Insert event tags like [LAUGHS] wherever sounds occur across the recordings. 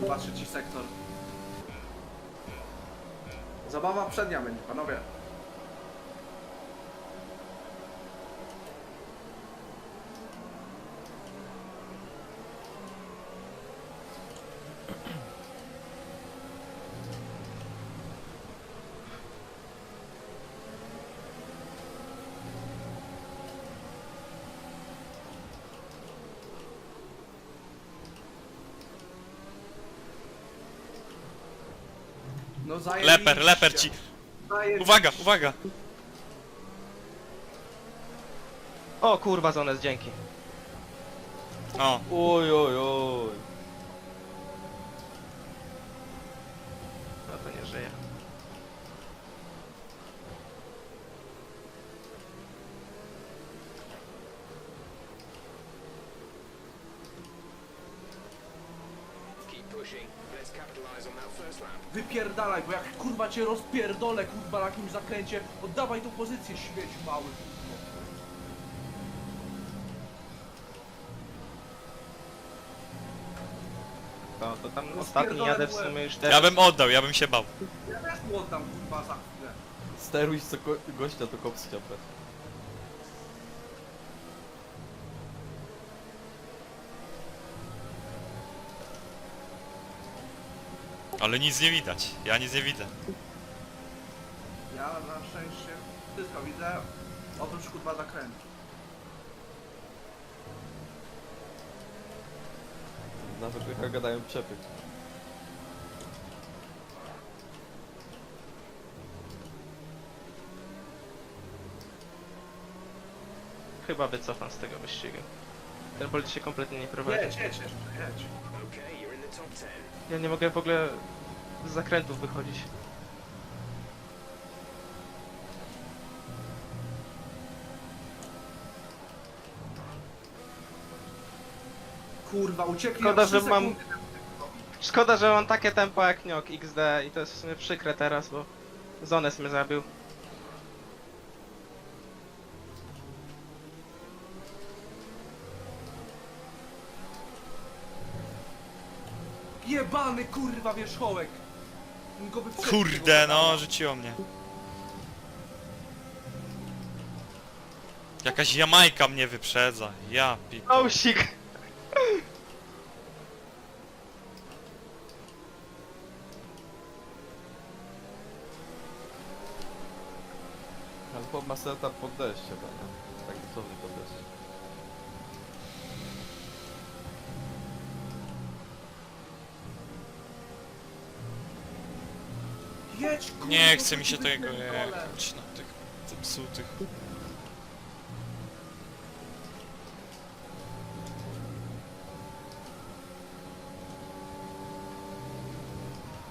kurwa, trzeci sektor. Zabawa przednia będzie, panowie. No zajebiście. Leper, leper ci. Zajebiście. Uwaga, uwaga. O kurwa, Zones, dzięki. O, Oj, oj, oj. No to nie żyje. Wypierdalaj, bo jak kurwa cię rozpierdolę, kurwa na jakimś zakręcie, oddawaj tą pozycję, śmieć mały, kurwa. To, to tam No ostatni jadę w sumie już ja teraz. bym oddał, ja bym się bał. Ja też mu oddam, kurwa, za chwilę. Steruj co go gościa, to kop ściapę. Ale nic nie widać. Ja nic nie widzę. Ja na szczęście wszystko widzę, oprócz kurwa zakrętu. Nawet jak gadają przepych. Chyba wycofam z tego wyścigu. Ten bolt się kompletnie nie prowadzi. Jedź, jedź jeszcze, jedź. Ja nie mogę w ogóle z zakrętów wychodzić. Kurwa, uciekli Szkoda, na trzy że mam- sekundy. Szkoda, że mam takie tempo jak Niok XD i to jest w sumie przykre teraz, bo Zones mnie zabił. Jebany kurwa wierzchołek. Go Kurde, tego no, rzuciło mnie. Jakaś Jamajka mnie wyprzedza. Ja pik. Ousik! Ale chłop ma setup pod deszcz chyba, nie? Tak dosłownie pod deszcz. Jedź, kurwa, Nie chce mi się tego jechać na tych zepsutych.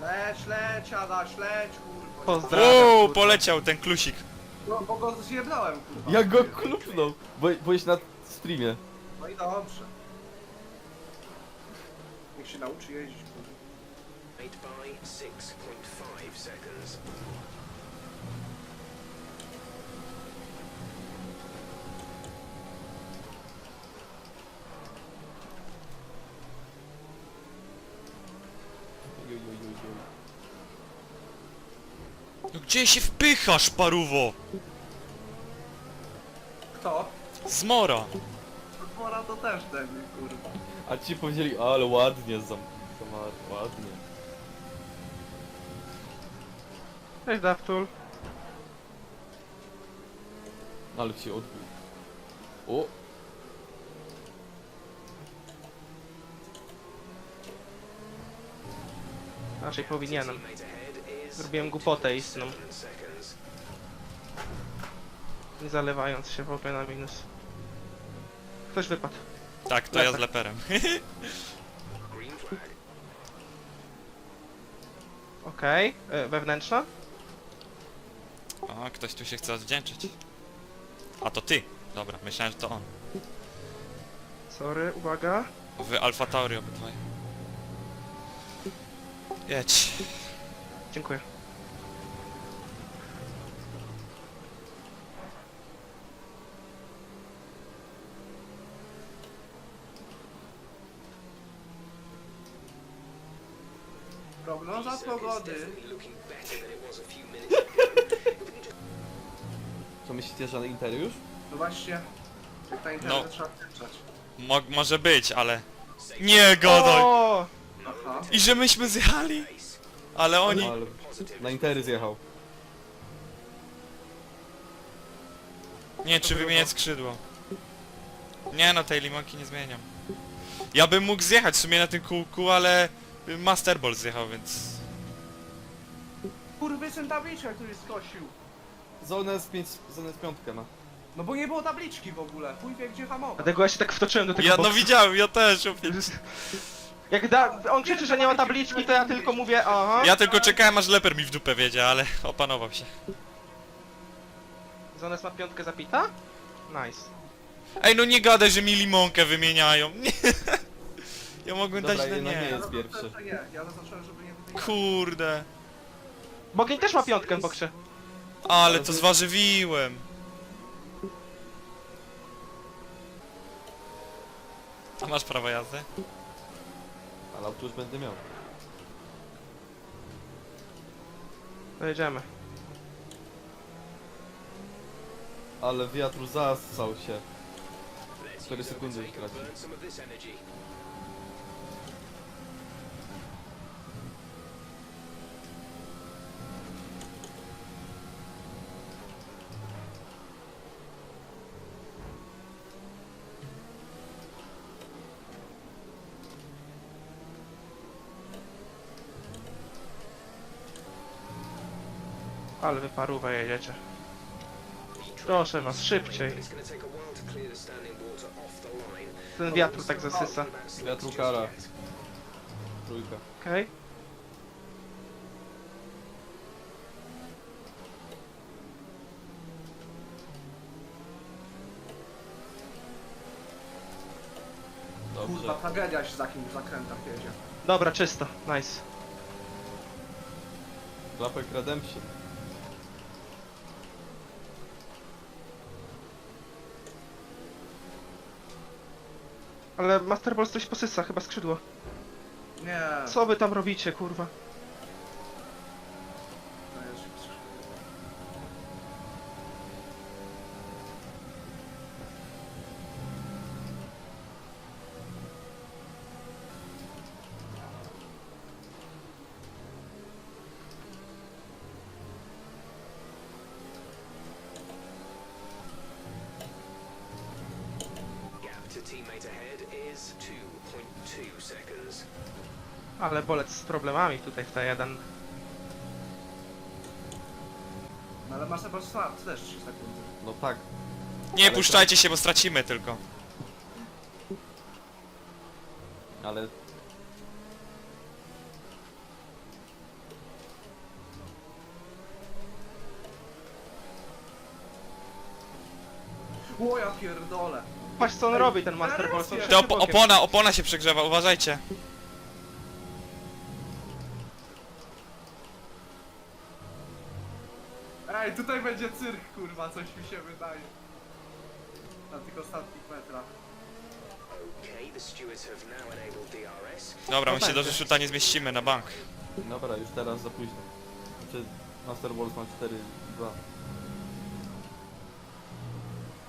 Leć, leć, Adaś, leć, kurwa. Pozdrawiam. Uuu, kurwa. poleciał ten klusik. No, bo go zjebnąłem, kurwa. Jak go klupnął! Bo, byłeś na streamie. No i dobrze. Niech się nauczy jeździć, kurwa. Eight by 6.5 seconds. No gdzie się wpychasz, paruwo? Kto? Zmora. Pora to też debil, kurwa. A ci powiedzieli, ale ładnie zam... Zamar, ładnie. Cześć Daftul. Ale się odbił. O! Raczej powinienem. Zrobiłem głupotę istną, 7 seconds. nie zalewając się w ogóle na minus. Ktoś wypadł. Tak, to ja z Leper. leperem. [LAUGHS] Okej, e, wewnętrzna? O, ktoś tu się chce odwdzięczyć. A to ty. Dobra, myślałem, że to on. Sorry, uwaga. Wy Alfa Tauri obydwaj. Jedź. Dziękuję. pogody. [LAUGHS] myślicie, że Inter już? No właśnie, na No. trzeba. Mo może być, ale... Nie! O! Aha. I że myśmy zjechali! Ale oni... Ale na Intery zjechał. Nie, czy wymieniać skrzydło? Nie no, tej limonki nie zmieniam. Ja bym mógł zjechać w sumie na tym kółku, ale... Master Ball zjechał, więc... Kurwy syn tabliczka, który skosił. Zonę z, pięć, zonę z piątkę ma. No bo nie było tabliczki w ogóle. Chuj wie gdzie hamować. Dlatego ja się tak wtoczyłem do tego Ja no boksu. widziałem, ja też. Jak da, on krzyczy, że nie ma tabliczki, to ja tylko mówię aha. Ja tylko czekałem aż leper mi w dupę wiedzie, ale opanował się. Zones ma piątkę zapita? Nice. Ej, no nie gadaj, że mi limonkę wymieniają. Nie. Ja mogłem Dobra, dać na jednak nie jest pierwszy. Ja zaznaczyłem, żeby nie. Kurde. Bogień też ma piątkę w boksie. Ale to zważywiłem. A masz prawo jazdy? Ale auto już będę miał. Dojedziemy. Ale wiatru zassał się. Let's 4 use sekundy overtake Ale wy jedziecie. Proszę was, szybciej. Ten wiatr tak zasysa. Wiatru kara. Trójka. Okej. Kurwa, Dobrze. tragedia się za kim w zakrętach jedzie. Dobra, czysto. Nice. Klapek Redemption. Ale Master Ball coś posysa, chyba skrzydło. Nie. Co wy tam robicie, kurwa? To jest- Gap to teammate ahead is 2.2 seconds. Ale bolec z problemami tutaj w T1. No ale masz chyba też 3 sekundy. No tak. Nie puszczajcie się, bo stracimy tylko. Ale O ja pierdolę. Patrz co on robi ten Master Ball. są To wszędzie op bokiem. opona, opona się przegrzewa, uważajcie. Ej, tutaj będzie cyrk, kurwa, coś mi się wydaje. Na tych ostatnich metrach. Okay, the stewards have now enabled DRS. Dobra, my się do. Rzeszuta nie zmieścimy na bank. dobra, już teraz za późno. Znaczy Master Balls ma 4, 2.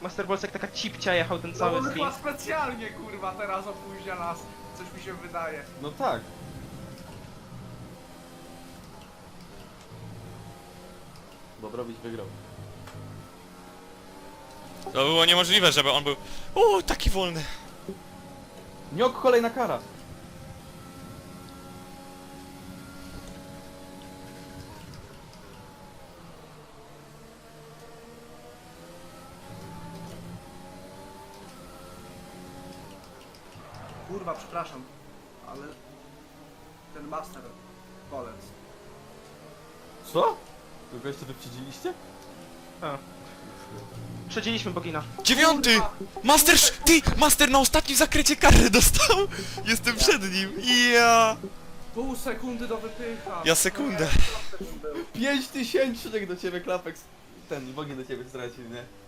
Master Ball jak taka cipcia jechał ten No cały on chyba sprint. specjalnie, kurwa, teraz opóźnia nas. Coś mi się wydaje. No tak. Bobrowicz wygrał. To było niemożliwe, żeby on był... O, taki wolny. Niok kolejna kara. Kurwa, przepraszam, ale ten master kolec. Co? Tylko jeszcze wyprzedziliście? A. Przedziliśmy Bogina. Dziewiąty! Master, sz- ty! Master na ostatnim zakręcie karę dostał! Jestem przed nim. Ja. Pół sekundy do wypycha. Ja sekundę. 5 tysięcznych do ciebie klapek. s- Ten, bogi do ciebie stracił, nie?